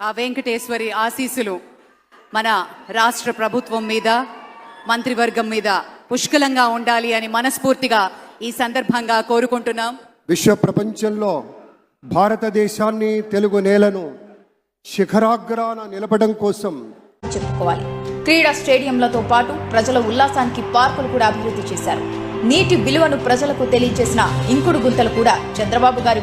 ఆ వెంకటేశ్వరి ఆశీస్సులు మన రాష్ట్ర ప్రభుత్వం మీద మంత్రివర్గం మీద పుష్కలంగా ఉండాలి అని మనస్ఫూర్తిగా ఈ సందర్భంగా కోరుకుంటున్నాం. విశ్వ ప్రపంచంలో భారతదేశాన్ని తెలుగు నేలను శిఖరాగ్రాన నిలపడం కోసం చెప్పుకోవాలి. క్రీడా స్టేడియంలతో పాటు ప్రజల ఉల్లాసానికి పార్కులు కూడా అభివృద్ధి చేశారు. నీటి విలువను ప్రజలకు తెలియజేసిన ఇంకుడు గుంతలు కూడా చంద్రబాబు గారి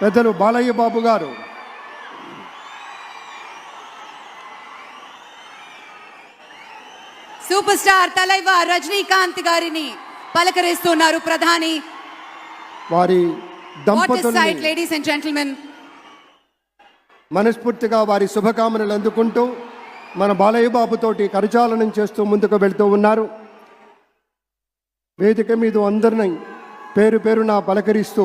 పెద్దలు బాలయ్య బాబు గారు. సూపర్ స్టార్ తలైవ రజనీకాంత్ గారిని పలకరిస్తున్నారు ప్రధాని. వారి లేడీస్ అండ్ జెంటిల్మెన్ మనస్ఫూర్తిగా వారి శుభకామనలు అందుకుంటూ మన బాలయ్య బాబుతోటి కరచాలనం చేస్తూ ముందుకు వెళ్తూ ఉన్నారు. వేదిక మీద అందరిని పేరు పేరున పలకరిస్తూ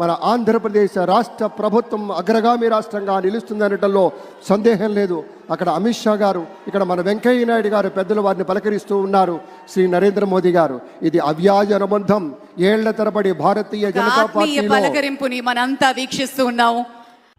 మన ఆంధ్రప్రదేశ్ రాష్ట్ర ప్రభుత్వం అగ్రగామి రాష్ట్రంగా నిలుస్తుందనటంలో సందేహం లేదు. అక్కడ అమిత్ షా గారు ఇక్కడ మన వెంకయ్య నాయుడు గారు పెద్దలు వారిని పలకరిస్తూ ఉన్నారు శ్రీ నరేంద్ర మోదీ గారు. ఇది అవ్యాజ అనుబంధం. ఏళ్ళ తరబడి భారతీయ జనతా పార్టీలో పలకరింపుని మనంతా వీక్షిస్తూ ఉన్నాము